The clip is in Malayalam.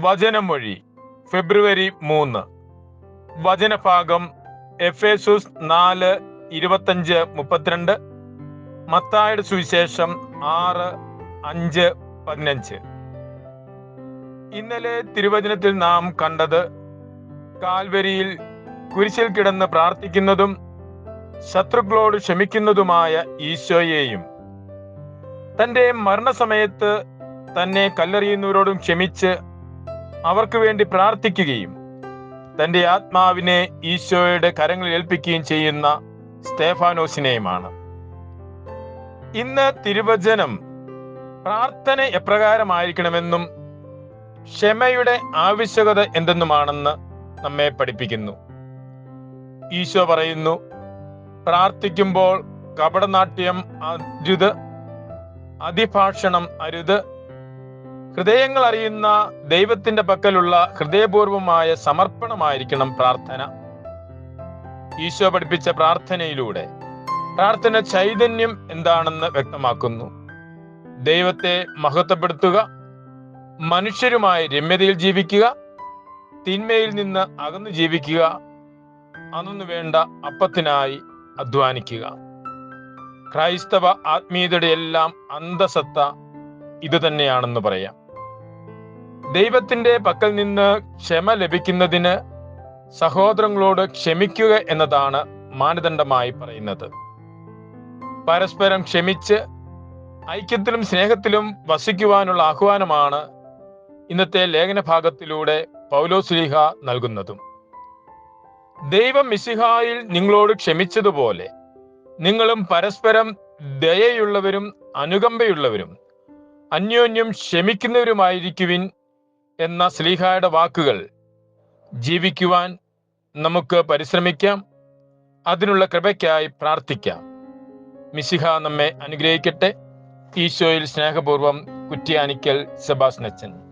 വചനമൊഴി. ഫെബ്രുവരി മൂന്ന്. വചനഭാഗം എഫേസുസ് നാല് ഇരുപത്തഞ്ച് മുപ്പത്തിരണ്ട്. മത്തായുടെ സുവിശേഷം ആറ് അഞ്ച് പതിനഞ്ച്. ഇന്നലെ തിരുവചനത്തിൽ നാം കണ്ടത് കാൽവരിയിൽ കുരിശിൽ കിടന്ന് പ്രാർത്ഥിക്കുന്നതും ശത്രുക്കളോട് ക്ഷമിക്കുന്നതുമായ ഈശോയെയും. തന്റെ മരണസമയത്ത് തന്നെ കല്ലെറിയുന്നവരോടും ക്ഷമിച്ച് അവർക്ക് വേണ്ടി പ്രാർത്ഥിക്കുകയും തന്റെ ആത്മാവിനെ ഈശോയുടെ കരങ്ങളിൽ ഏൽപ്പിക്കുകയും ചെയ്യുന്ന സ്തേഫാനോസിനെയുമാണ്. ഇന്ന് തിരുവചനം പ്രാർത്ഥന എപ്രകാരമായിരിക്കണമെന്നും ക്ഷമയുടെ ആവശ്യകത എന്തെന്നുമാണെന്ന് നമ്മെ പഠിപ്പിക്കുന്നു. ഈശോ പറയുന്നു പ്രാർത്ഥിക്കുമ്പോൾ കപടനാട്യം അരുത് അതിഭാഷണം അരുത് ഹൃദയങ്ങൾ അറിയുന്ന ദൈവത്തിന്റെ പക്കലുള്ള ഹൃദയപൂർവമായ സമർപ്പണമായിരിക്കണം പ്രാർത്ഥന. ഈശോ പഠിപ്പിച്ച പ്രാർത്ഥനയിലൂടെ. പ്രാർത്ഥന ചൈതന്യം എന്താണെന്ന് വ്യക്തമാക്കുന്നു. ദൈവത്തെ മഹത്വപ്പെടുത്തുക മനുഷ്യരുമായി രമ്യതയിൽ ജീവിക്കുക തിന്മയിൽ നിന്ന് അകന്നു ജീവിക്കുക അന്നു വേണ്ട അപ്പത്തിനായി അധ്വാനിക്കുക. ക്രൈസ്തവ ആത്മീയതയുടെ എല്ലാം അന്തസത്ത ഇത് തന്നെയാണെന്ന് പറയാം. ദൈവത്തിന്റെ പക്കൽ നിന്ന് ക്ഷമ ലഭിക്കുന്നതിന് സഹോദരങ്ങളോട് ക്ഷമിക്കുക എന്നതാണ് മാനദണ്ഡമായി പറയുന്നത്. പരസ്പരം ക്ഷമിച്ച് ഐക്യത്തിലും സ്നേഹത്തിലും വസിക്കുവാനുള്ള ആഹ്വാനമാണ് ഇന്നത്തെ ലേഖന ഭാഗത്തിലൂടെ പൗലോസ്ലീഹ നൽകുന്നതും. ദൈവം മിസിഹായിൽ നിങ്ങളോട് ക്ഷമിച്ചതുപോലെ നിങ്ങളും പരസ്പരം ദയയുള്ളവരും അനുകമ്പയുള്ളവരും അന്യോന്യം ക്ഷമിക്കുന്നവരുമായിരിക്കുവിൻ എന്ന സ്ലീഹായുടെ വാക്കുകൾ ജീവിക്കുവാൻ നമുക്ക് പരിശ്രമിക്കാം. അതിനുള്ള കൃപയ്ക്കായി പ്രാർത്ഥിക്കാം. മിശിഹ നമ്മെ അനുഗ്രഹിക്കട്ടെ. ഈശോയിൽ സ്നേഹപൂർവം കുറ്റിയാനിക്കൽ സെബാസ്നച്ചൻ